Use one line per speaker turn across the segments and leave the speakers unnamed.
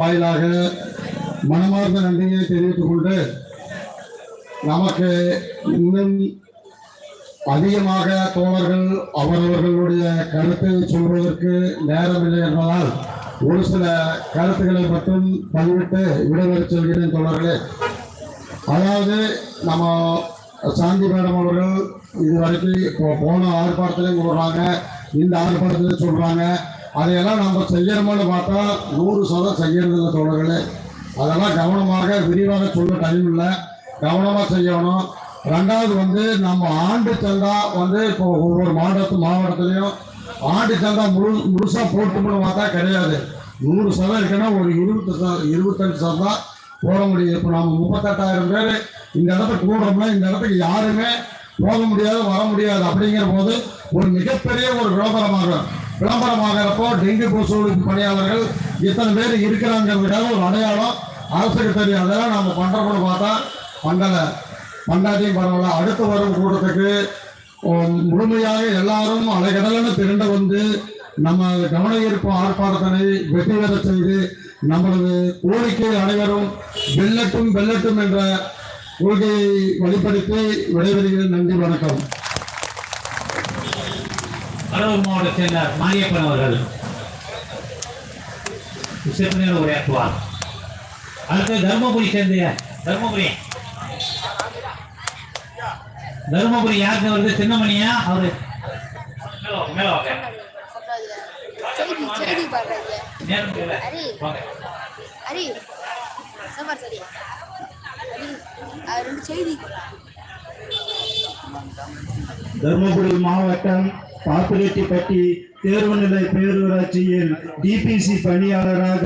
வாயிலாக மனமார்ந்த நன்றியை தெரிவித்துக் கொண்டு நமக்கு இன்னும் அதிகமாக தோழர்கள் அவரவர்களுடைய கருத்தை சொல்வதற்கு நேரமில்லை என்பதால் ஒரு சில கருத்துக்களை மட்டும் பதிவிட்டு விடைபெறச் சொல்கிறேன் தோழர்களே. அதாவது நம்ம சாந்தி மேடம் அவர்கள் இதுவரைக்கும் இப்போ போன ஆர்ப்பாட்டத்திலையும் சொல்கிறாங்க இந்த ஆர்ப்பாட்டத்திலையும் சொல்கிறாங்க அதையெல்லாம் நம்ம செய்யணும்னு பார்த்தா நூறு சதம் செய்யறதில்ல தோழர்களே. அதெல்லாம் கவனமாக விரிவாக சொல்ல டைம் இல்லை கவனமாக செய்யணும். ரெண்டாவது வந்து நம்ம ஆண்டு சந்தா வந்து இப்போ ஒவ்வொரு மாவட்டத்து மாவட்டத்துலேயும் ஆண்டு சந்தா முழு முழுசாக போட்டுமுன்னு பார்த்தா கிடையாது. நூறு சதம் இருக்குன்னா ஒரு இருபத்தி இருபத்தஞ்சு சதம் போட முடியும். இப்போ நம்ம முப்பத்தெட்டாயிரம் பேர் இந்த இடத்துக்கு கூடுறோம்னா இந்த இடத்துக்கு யாருமே போக முடியாது வர முடியாது அப்படிங்கிற போது ஒரு மிகப்பெரிய ஒரு விளம்பரமாகும். விளம்பரமாகிறப்போ டெங்கு கொசு பணியாளர்கள் இத்தனை பேர் இருக்கிறாங்கிறதுக்காக ஒரு அடையாளம். அரசுக்கு தெரியும் அதெல்லாம் நம்ம பண்ணுறோம்னு பார்த்தா பண்ணலை பண்ணாதையும் பரவாயில்ல. அடுத்து வரும் கூட்டத்துக்கு முழுமையாக எல்லாரும் அலைகடலென திரண்டு வந்து நம்ம கவன ஈர்ப்பு ஆர்ப்பாட்டத்தினை வெற்றி பெற செய்து நம்மளது கோரிக்கை அனைவரும் வெல்லட்டும் வெல்லட்டும் என்ற கொள்கையை வழிபடுத்தி விடைபெறுகிறேன். நன்றி வணக்கம்.
கடலூர் மாவட்ட சேர்ந்த மாரியப்பன் அவர்கள். சிறப்பு உரையாற்றுவார் அடுத்து தருமபுரி சேர்ந்த தருமபுரி. தருமபுரி யாருக்கு வருது சின்னமணியா? அவரு. மேல வாங்க,
தருமபுரி மாவட்டம் பாப்பிரெட்டிப்பட்டி தேர்வுநிலை பேரூராட்சியில் டிபிசி பணியாளராக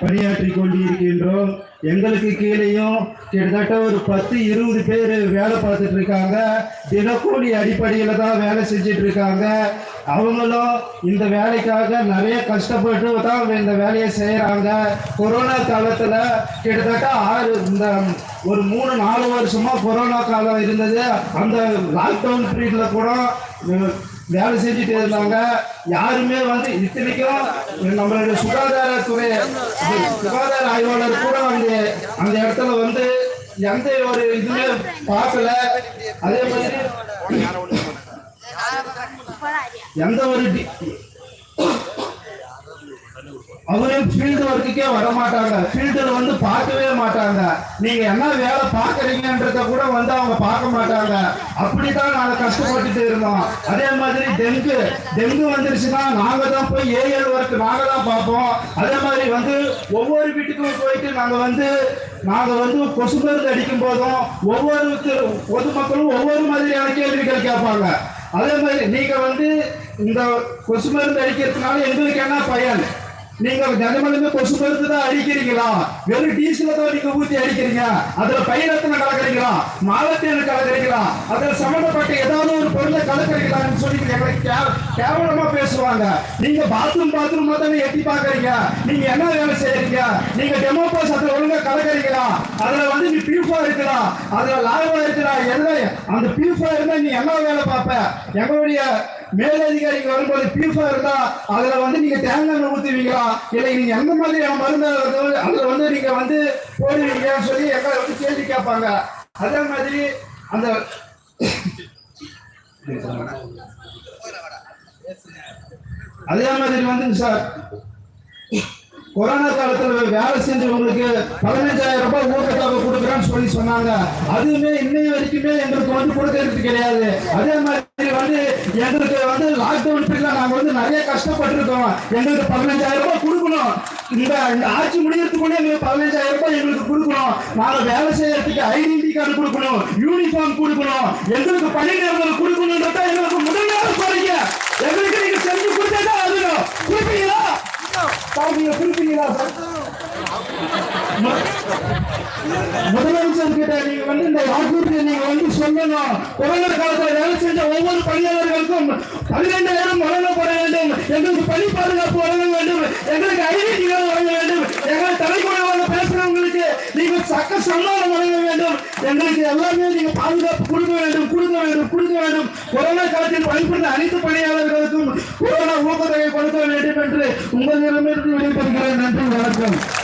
பணியாற்றி கொண்டிருக்கின்றோம். எங்களுக்கு கீழேயும் கிட்டத்தட்ட ஒரு பத்து இருபது பேர் வேலை பார்த்துட்டு இருக்காங்க. தினக்கூலி அடிப்படையில் தான் வேலை செஞ்சுட்டு இருக்காங்க. அவங்களும் இந்த வேலைக்காக நிறைய கஷ்டப்பட்டு தான் இந்த வேலையை செய்கிறாங்க கொரோனா காலத்தில் கிட்டத்தட்ட ஆறு இந்த ஒரு மூணு நாலு வருஷமா கொரோனா காலம் இருந்தது. அந்த லாக்டவுன் பீரியடில் கூட வேலை செஞ்சுட்டு இருந்தாங்க. யாருமே வந்து இத்தனைக்கும் நம்மளுடைய சுகாதாரத்துறை சுகாதார ஆய்வாளர் கூட வந்து அந்த இடத்துல வந்து எந்த ஒரு இதுவுமே பார்க்கல. அதே மாதிரி எந்த ஒரு டி- அவரு ஃபீல்டு ஒர்க்குக்கே வர மாட்டாங்க ஃபீல்டில் வந்து பார்க்கவே மாட்டாங்க. நீங்கள் என்ன வேலை பார்க்குறீங்கன்றத கூட வந்து அவங்க பார்க்க மாட்டாங்க. அப்படி தான் நாங்கள் கஷ்டப்பட்டுட்டு இருந்தோம். அதே மாதிரி டெங்கு டெங்கு வந்துருச்சுன்னா நாங்கள் தான் போய் ஏஎல் ஒர்க் நாங்கள் தான் பார்ப்போம். அதே மாதிரி வந்து ஒவ்வொரு வீட்டுக்கும் போயிட்டு நாங்கள் வந்து நாங்கள் வந்து கொசு மருந்து அடிக்கும் போதும் ஒவ்வொரு பொதுமக்களும் ஒவ்வொரு மாதிரியான கேள்விகள் கேட்பாங்க. அதே மாதிரி நீங்கள் வந்து இந்த கொசு மருந்து அடிக்கிறதுனால எங்களுக்கு என்ன பயன்? நீங்க தினமலுமே கொசு மருந்து தான் அடிக்கிறீங்களா? வெறும் டீசல தான் நீங்க ஊத்தி அடிக்கிறீங்க. அதுல பயிரத்தனை கலக்குறீங்களா? மாலத்தேன் கலக்குறீங்களா? அதுல சம்பந்தப்பட்ட ஏதாவது ஒரு பொருளை கலக்குறீங்களான்னு சொல்லி எங்களுக்கு கேவலமா பேசுவாங்க. நீங்க பாத்ரூம் பாத்ரூம் தானே எட்டி பாக்குறீங்க நீங்க என்ன வேலை செய்யறீங்க? நீங்க டெமோ பாஸ் அதுல ஒழுங்கா கலக்குறீங்களா? அதுல வந்து நீ பியூஃபா இருக்கிறா அதுல லாபா இருக்கிறா எல்லாம் அந்த பியூஃபா இருந்தா நீ என்ன வேலை பார்ப்ப? எங்களுடைய மேலதிகாரிங்க வரும்போது பியூஃபா இருந்தா அதுல வந்து நீங்க தேங்காய் ஊத்துவீங்களா? இல்லை நீங்க எந்த மாதிரியான மருந்து வந்து அதுல வந்து நீங்க வந்து போடுவீங்கன்னு சொல்லி எங்களை வந்து கேள்வி கேட்பாங்க. அதே மாதிரி அந்த அதே மாதிரி வந்துங்க சார். கொரோனா காலத்துல வேலை செஞ்சவங்களுக்கு பதினஞ்சாயிரம் ரூபாய் ஊக்கத்தொகை கொடுக்குறேன்னு சொல்லி சொன்னாங்க. அதுவுமே இன்னைய வரைக்குமே எங்களுக்கு வந்து கொடுக்கறது கிடையாது. அதே மாதிரி வந்து எங்களுக்கு வந்து லாக்டவுன் பீரியட்ல நாங்க வந்து நிறைய கஷ்டப்பட்டிருக்கோம். எங்களுக்கு பதினஞ்சாயிரம் ரூபாய் கொடுக்கணும். இந்த இந்த ஆட்சி முடியறதுக்குள்ளே எங்களுக்கு பதினஞ்சாயிரம் ரூபாய் எங்களுக்கு கொடுக்கணும். நாங்க வேலை செய்யறதுக்கு ஐடென்டி கார்டு கொடுக்கணும். யூனிஃபார்ம் கொடுக்கணும். எங்களுக்கு பணி நேரங்கள் கொடுக்கணும்ன்றத எங்களுக்கு முதல்வர் கோரிக்கை எங்களுக்கு நீங்க செஞ்சு கொடுத்தா அதுவும் கொடுப்பீங்களா சார் நீங்க குறிப்பீங்களா சார் முதலமைச்சர் கிட்ட நீங்க வந்து இந்த வாக்குறுதியை நீங்க வந்து சொல்லணும். கொரோனா காலத்துல வேலை செஞ்ச ஒவ்வொரு பணியாளர்களுக்கும் பன்னிரெண்டாயிரம் வழங்கப்பட வேண்டும். எங்களுக்கு பணி பாதுகாப்பு வழங்க வேண்டும். எங்களுக்கு ஐடென்டி கார்டு வழங்க வேண்டும். எங்களை தலைமுறையாக பேசுறவங்களுக்கு நீங்க சக்க சம்மானம் வழங்க வேண்டும். எங்களுக்கு எல்லாமே நீங்க பாதுகாப்பு கொடுக்க வேண்டும் கொடுக்க வேண்டும் கொடுக்க வேண்டும். கொரோனா காலத்தில் பணிபுரிந்த அனைத்து பணியாளர்களுக்கும் கொரோனா ஊக்கத்தொகை கொடுக்க வேண்டும் என்று உங்களிடமிருந்து விடைபெறுகிறேன். நன்றி வணக்கம்.